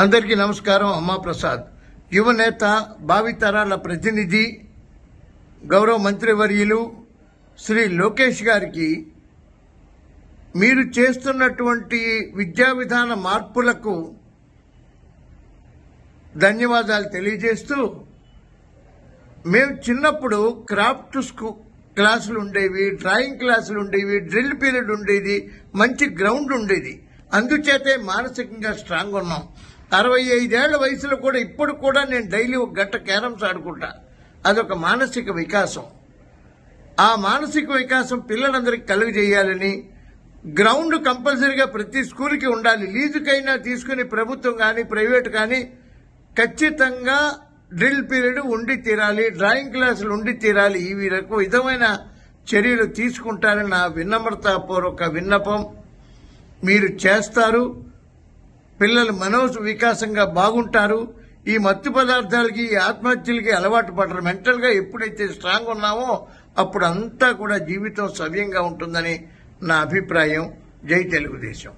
అందరికీ నమస్కారం అమ్మా ప్రసాద్. యువనేత భావితరాల ప్రతినిధి గౌరవ మంత్రివర్యులు శ్రీ లోకేష్ గారికి మీరు చేస్తున్నటువంటి విద్యా విధాన మార్పులకు ధన్యవాదాలు తెలియజేస్తూ మేము చిన్నప్పుడు క్రాఫ్ట్ స్కూ క్లాసులు ఉండేవి డ్రాయింగ్ క్లాసులు ఉండేవి డ్రిల్ పీరియడ్ ఉండేది మంచి గ్రౌండ్ ఉండేది. అందుచేతే మానసికంగా స్ట్రాంగ్ ఉన్నాం. అరవై ఐదేళ్ళ వయసులో కూడా ఇప్పుడు కూడా నేను డైలీ ఒక గంట క్యారమ్స్ ఆడుకుంటా. అదొక మానసిక వికాసం. ఆ మానసిక వికాసం పిల్లలందరికీ కలుగజేయాలని గ్రౌండ్ కంపల్సరీగా ప్రతి స్కూల్కి ఉండాలి. లీజుకైనా తీసుకుని ప్రభుత్వం కానీ ప్రైవేట్ కానీ ఖచ్చితంగా డ్రిల్ పీరియడ్ ఉండి తీరాలి డ్రాయింగ్ క్లాసులు ఉండి తీరాలి. ఈ రకం విధమైన చర్యలు తీసుకుంటారని నా విన్నమ్రతాపూర్వక విన్నపం. మీరు చేస్తారు. పిల్లలు మనో వికాసంగా బాగుంటారు. ఈ మత్తు పదార్థాలకి ఈ ఆత్మహత్యలకి అలవాటు పడరు. మెంటల్గా ఎప్పుడైతే స్ట్రాంగ్ ఉన్నామో అప్పుడు అంతా కూడా జీవితం సవ్యంగా ఉంటుందని నా అభిప్రాయం. జై తెలుగుదేశం.